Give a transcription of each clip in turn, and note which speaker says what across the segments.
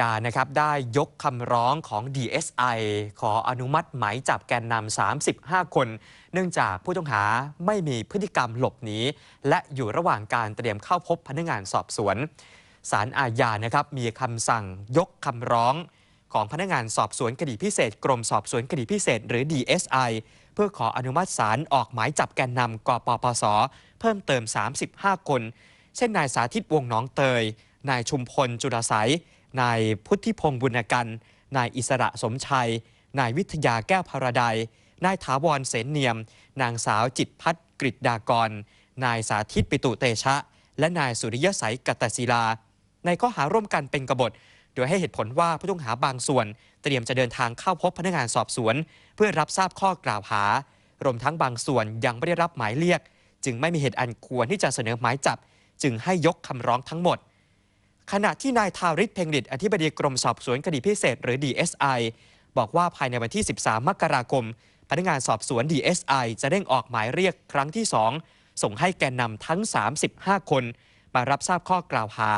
Speaker 1: ญานะครับได้ยกคำร้องของ DSI ขออนุมัติหมายจับแกนนำ 35 คน เนื่องจากผู้ต้องหาไม่มีพฤติกรรมหลบหนีและอยู่ระหว่างการเตรียมเข้าพบพนักงานสอบสวนศาลอาญานะครับมีคำสั่งยกคำร้องของพนักงานสอบสวนคดีพิเศษ กรมสอบสวนคดีพิเศษ หรือ DSI เพื่อขออนุมัติศาลออกหมายจับแกนนำกปปส เพิ่มเติม 35 คน เช่นนายสาธิตวงน้องเตย นายชุมพลจุลไสย นายพุทธิพงศ์บุญกันนายอิสระสมชัย นายวิทยาแก้วพาราไดนายถาวรเสนเนียม นางสาวจิตพัฒกฤษดดากร นายสาธิตปิตุเตชะ และนายสุริยสัยกัตตศิลา ในข้อหาร่วมกันเป็นกบฏ โดยให้เหตุผลว่าผู้ต้องหาบางส่วน เตรียมจะเดินทางเข้าพบพนักงานสอบสวน เพื่อรับทราบข้อกล่าวหารวมทั้งบางส่วนยังไม่ได้รับหมายเรียก จึงไม่มีเหตุอันควรที่จะเสนอหมายจับ จึงให้ยกคำร้องทั้งหมด ขณะที่นายทาริศเพ่งดิตอธิบดีกรมสอบสวนคดีพิเศษ หรือ DSI บอกว่าภายในวันที่ 13 มกราคม พนักงานสอบสวน DSI จะเร่งออกหมายเรียกครั้งที่ 2 ส่งให้แกนนำทั้ง 35 คน มารับทราบข้อกล่าวหา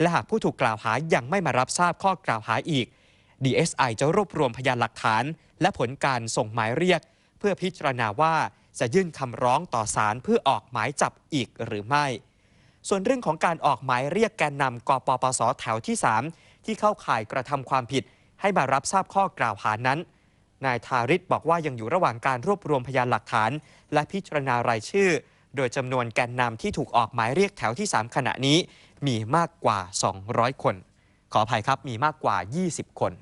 Speaker 1: และหากผู้ถูกกล่าวหายังไม่มารับทราบข้อกล่าวหาอีก DSI จะรวบรวมพยานหลักฐาน และผลการส่งหมายเรียก เพื่อพิจารณาว่าจะยื่นคำร้องต่อศาลเพื่อออกหมายจับอีกหรือไม่ ส่วนเรื่องของการออกหมายเรียกแกนนำกปปสแถวที่ 3 ที่เข้าข่ายกระทำความผิด ให้มารับทราบข้อกล่าวหานั้น นายทาริศบอกว่ายังอยู่ระหว่างการรวบรวมพยานหลักฐาน และพิจารณารายชื่อ โดยจำนวนแกนนำที่ถูกออกหมายเรียกแถวที่ 3 ขณะนี้ มีมากกว่า 200 คน ขออภัยครับมีมากกว่า 20 คน